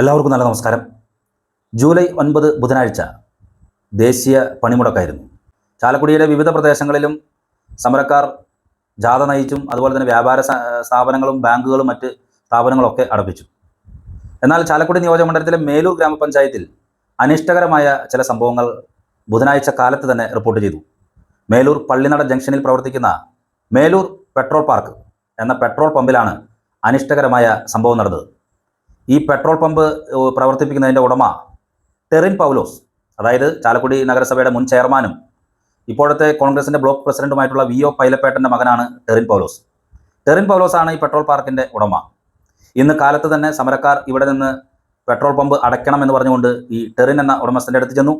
എല്ലാവർക്കും നല്ല നമസ്കാരം. ജൂലൈ ഒൻപത് ബുധനാഴ്ച ദേശീയ പണിമുടക്കായിരുന്നു. ചാലക്കുടിയിലെ വിവിധ പ്രദേശങ്ങളിലും സമരക്കാർ ജാഥ നയിച്ചും അതുപോലെ തന്നെ വ്യാപാര സ്ഥാപനങ്ങളും ബാങ്കുകളും മറ്റ് സ്ഥാപനങ്ങളൊക്കെ അടപ്പിച്ചു. എന്നാൽ ചാലക്കുടി നിയോജകമണ്ഡലത്തിലെ മേലൂർ ഗ്രാമപഞ്ചായത്തിൽ അനിഷ്ടകരമായ ചില സംഭവങ്ങൾ ബുധനാഴ്ച കാലത്ത് തന്നെ റിപ്പോർട്ട് ചെയ്തു. മേലൂർ പള്ളിനട ജംഗ്ഷനിൽ പ്രവർത്തിക്കുന്ന മേലൂർ പെട്രോൾ പാർക്ക് എന്ന പെട്രോൾ പമ്പിലാണ് അനിഷ്ടകരമായ സംഭവം നടന്നത്. ഈ പെട്രോൾ പമ്പ് പ്രവർത്തിപ്പിക്കുന്നതിന്റെ ഉടമ ടെറിൻ പൗലോസ് അതായത് ചാലക്കുടി നഗരസഭയുടെ മുൻ ചെയർമാനും ഇപ്പോഴത്തെ കോൺഗ്രസിന്റെ ബ്ലോക്ക് പ്രസിഡന്റുമായിട്ടുള്ള വി ഒ പൈലപ്പേട്ടന്റെ മകനാണ് ടെറിൻ പൗലോസ്. ടെറിൻ പൗലോസ് ആണ് ഈ പെട്രോൾ പാർക്കിന്റെ ഉടമ. ഇന്ന് കാലത്ത് തന്നെ സമരക്കാർ ഇവിടെ നിന്ന് പെട്രോൾ പമ്പ് അടയ്ക്കണം എന്ന് പറഞ്ഞുകൊണ്ട് ഈ ടെറിൻ എന്ന ഉടമസ്ഥന്റെ അടുത്ത് ചെന്നു.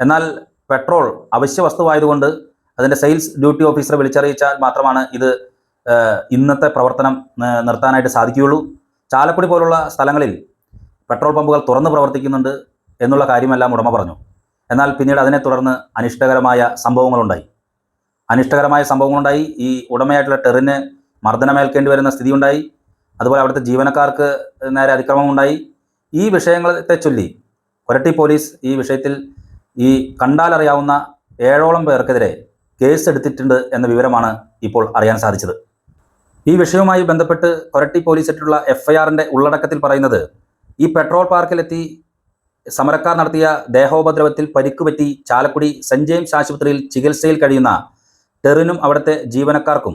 എന്നാൽ പെട്രോൾ അവശ്യ വസ്തുവായതുകൊണ്ട് അതിന്റെ സെയിൽസ് ഡ്യൂട്ടി ഓഫീസറെ വിളിച്ചറിയിച്ചാൽ മാത്രമാണ് ഇത് ഇന്നത്തെ പ്രവർത്തനം നിർത്താനായിട്ട് സാധിക്കുകയുള്ളൂ. ചാലക്കുടി പോലുള്ള സ്ഥലങ്ങളിൽ പെട്രോൾ പമ്പുകൾ തുറന്ന് പ്രവർത്തിക്കുന്നുണ്ട് എന്നുള്ള കാര്യമെല്ലാം ഉടമ പറഞ്ഞു. എന്നാൽ പിന്നീട് അതിനെ തുടർന്ന് അനിഷ്ടകരമായ സംഭവങ്ങളുണ്ടായി. അനിഷ്ടകരമായ സംഭവങ്ങളുണ്ടായി. ഈ ഉടമയായിട്ടുള്ള ടെറിന് മർദ്ദനമേൽക്കേണ്ടി വരുന്ന സ്ഥിതിയുണ്ടായി. അതുപോലെ അവിടുത്തെ ജീവനക്കാർക്ക് നേരെ അതിക്രമമുണ്ടായി. ഈ വിഷയങ്ങളെ ചൊല്ലി കൊരട്ടി പോലീസ് ഈ വിഷയത്തിൽ ഈ കണ്ടാലറിയാവുന്ന ഏഴോളം പേർക്കെതിരെ കേസ് എടുത്തിട്ടുണ്ട് എന്ന വിവരമാണ് ഇപ്പോൾ അറിയാൻ സാധിച്ചത്. ഈ വിഷയവുമായി ബന്ധപ്പെട്ട് കൊരട്ടി പോലീസ് ഇട്ടിട്ടുള്ള എഫ്ഐആറിന്റെ ഉള്ളടക്കത്തിൽ പറയുന്നത് ഈ പെട്രോൾ പാർക്കിലെത്തി സമരക്കാർ നടത്തിയ ദേഹോപദ്രവത്തിൽ പരിക്കുപറ്റി ചാലക്കുടി സെന്റ് ജെയിംസ് ആശുപത്രിയിൽ ചികിത്സയിൽ കഴിയുന്ന ടെറിനും അവിടുത്തെ ജീവനക്കാർക്കും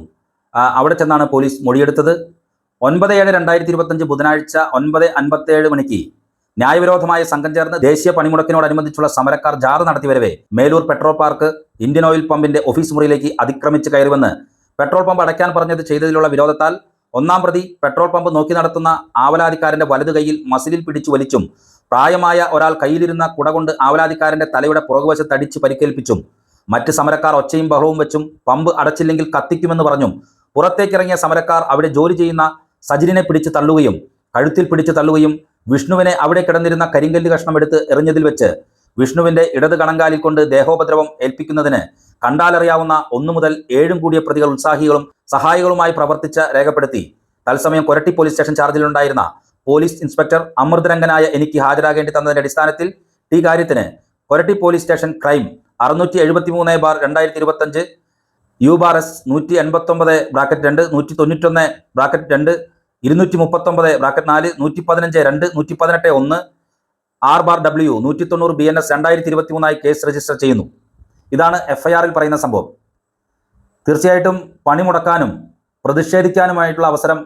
അവിടെ ചെന്നാണ് പോലീസ് മൊഴിയെടുത്തത്. ഒൻപത് ഏഴ് രണ്ടായിരത്തി ഇരുപത്തഞ്ച് ബുധനാഴ്ച ഒൻപത് അൻപത്തേഴ് മണിക്ക് ന്യായവിരോധമായ സംഘം ചേർന്ന് ദേശീയ പണിമുടക്കിനോടനുബന്ധിച്ചുള്ള സമരക്കാർ ജാഥ നടത്തി വരവെ Melur petrol park Indian oil പമ്പിന്റെ office മുറിയിലേക്ക് അതിക്രമിച്ച് കയറുമെന്ന് പെട്രോൾ പമ്പ് അടയ്ക്കാൻ പറഞ്ഞത് ചെയ്തതിലുള്ള വിരോധത്താൽ ഒന്നാം പ്രതി പെട്രോൾ പമ്പ് നോക്കി നടത്തുന്ന ആവലാതിക്കാരന്റെ വലതു കൈയിൽ മസിലിൽ പിടിച്ചു വലിച്ചും പ്രായമായ ഒരാൾ കയ്യിലിരുന്ന കുട കൊണ്ട് ആവലാതിക്കാരന്റെ തലയുടെ പുറകുവശത്ത് അടിച്ച് പരിക്കേൽപ്പിച്ചും മറ്റ് സമരക്കാർ ഒച്ചയും ബഹളവും വെച്ചും പമ്പ് അടച്ചില്ലെങ്കിൽ കത്തിക്കുമെന്ന് പറഞ്ഞും പുറത്തേക്കിറങ്ങിയ സമരക്കാർ അവിടെ ജോലി ചെയ്യുന്ന സജിലിനെ പിടിച്ച് തള്ളുകയും കഴുത്തിൽ പിടിച്ച് തള്ളുകയും വിഷ്ണുവിനെ അവിടെ കിടന്നിരുന്ന കരിങ്കല്ല് കഷ്ണം എടുത്ത് എറിഞ്ഞതിൽ വെച്ച് വിഷ്ണുവിന്റെ ഇടത് കണങ്കാലിൽ കൊണ്ട് ദേഹോപദ്രവം ഏൽപ്പിക്കുന്നതിന് കണ്ടാലറിയാവുന്ന ഒന്നു മുതൽ ഏഴും കൂടിയ പ്രതികൾ ഉത്സാഹികളും സഹായികളുമായി പ്രവർത്തിച്ച രേഖപ്പെടുത്തി. തത്സമയം കൊരട്ടി പോലീസ് സ്റ്റേഷൻ ചാർജിലുണ്ടായിരുന്ന പോലീസ് ഇൻസ്പെക്ടർ അമൃതരംഗനായ എനിക്ക് ഹാജരാകേണ്ടി തന്നതിന്റെ അടിസ്ഥാനത്തിൽ ഈ കാര്യത്തിന് കൊരട്ടി പോലീസ് സ്റ്റേഷൻ ക്രൈം അറുന്നൂറ്റി എഴുപത്തി മൂന്ന് ബാർ രണ്ടായിരത്തി ഇരുപത്തഞ്ച് യു ബാർ എസ് നൂറ്റി എൺപത്തൊമ്പത് ബ്രാക്കറ്റ് രണ്ട് നൂറ്റി തൊണ്ണൂറ്റൊന്ന് ബ്രാക്കറ്റ് രണ്ട് ഇരുന്നൂറ്റി മുപ്പത്തൊമ്പത് ബ്രാക്കറ്റ് നാല് നൂറ്റി പതിനഞ്ച് രണ്ട് നൂറ്റി പതിനെട്ട് ഒന്ന് ആർ ബാർ ഡബ്ല്യു നൂറ്റി തൊണ്ണൂറ് ബി എൻ എസ് രണ്ടായിരത്തി ഇരുപത്തി മൂന്നായി കേസ് രജിസ്റ്റർ ചെയ്യുന്നു ഇതാണ് എഫ്ഐആറിൽ പറയുന്ന സംഭവം. തീർച്ചയായിട്ടും പണിമുടക്കാനും പ്രതിഷേധിക്കാനുമായിട്ടുള്ള അവസരം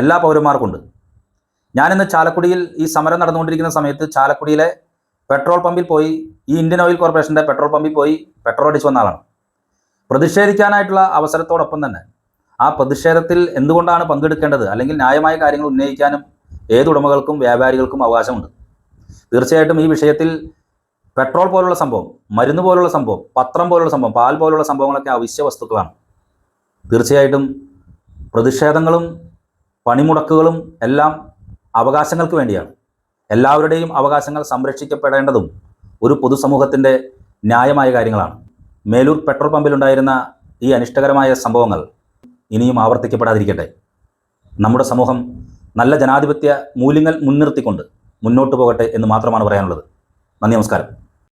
എല്ലാ പൗരന്മാർക്കുണ്ട്. ഞാനിന്ന് ചാലക്കുടിയിൽ ഈ സമരം നടന്നുകൊണ്ടിരിക്കുന്ന സമയത്ത് ചാലക്കുടിയിലെ പെട്രോൾ പമ്പിൽ പോയി ഈ ഇന്ത്യൻ ഓയിൽ കോർപ്പറേഷന്റെ പെട്രോൾ പമ്പിൽ പോയി പെട്രോൾ അടിച്ചു വന്ന ആളാണ്. പ്രതിഷേധിക്കാനായിട്ടുള്ള അവസരത്തോടൊപ്പം തന്നെ ആ പ്രതിഷേധത്തിൽ എന്തുകൊണ്ടാണ് പങ്കെടുക്കേണ്ടത്? അല്ലെങ്കിൽ ന്യായമായ കാര്യങ്ങൾ ഉന്നയിക്കാനും ഏതുടമകൾക്കും വ്യാപാരികൾക്കും അവകാശമുണ്ട്. തീർച്ചയായിട്ടും ഈ വിഷയത്തിൽ പെട്രോൾ പോലുള്ള സംഭവം മരുന്ന് പോലുള്ള സംഭവം പത്രം പോലുള്ള സംഭവം പാൽ പോലുള്ള സംഭവങ്ങളൊക്കെ അവശ്യ വസ്തുക്കളാണ്. തീർച്ചയായിട്ടും പ്രതിഷേധങ്ങളും പണിമുടക്കുകളും എല്ലാം അവകാശങ്ങൾക്ക് വേണ്ടിയാണ്. എല്ലാവരുടെയും അവകാശങ്ങൾ സംരക്ഷിക്കപ്പെടേണ്ടതും ഒരു പൊതുസമൂഹത്തിന്റെ ന്യായമായ കാര്യങ്ങളാണ്. മേലൂർ പെട്രോൾ പമ്പിലുണ്ടായിരുന്ന ഈ അനിഷ്ടകരമായ സംഭവങ്ങൾ ഇനിയും ആവർത്തിക്കപ്പെടാതിരിക്കട്ടെ. നമ്മുടെ സമൂഹം നല്ല ജനാധിപത്യ മൂല്യങ്ങൾ മുൻനിർത്തിക്കൊണ്ട് മുന്നോട്ട് പോകട്ടെ എന്ന് മാത്രമാണ് പറയാനുള്ളത്. നന്ദി നമസ്കാരം.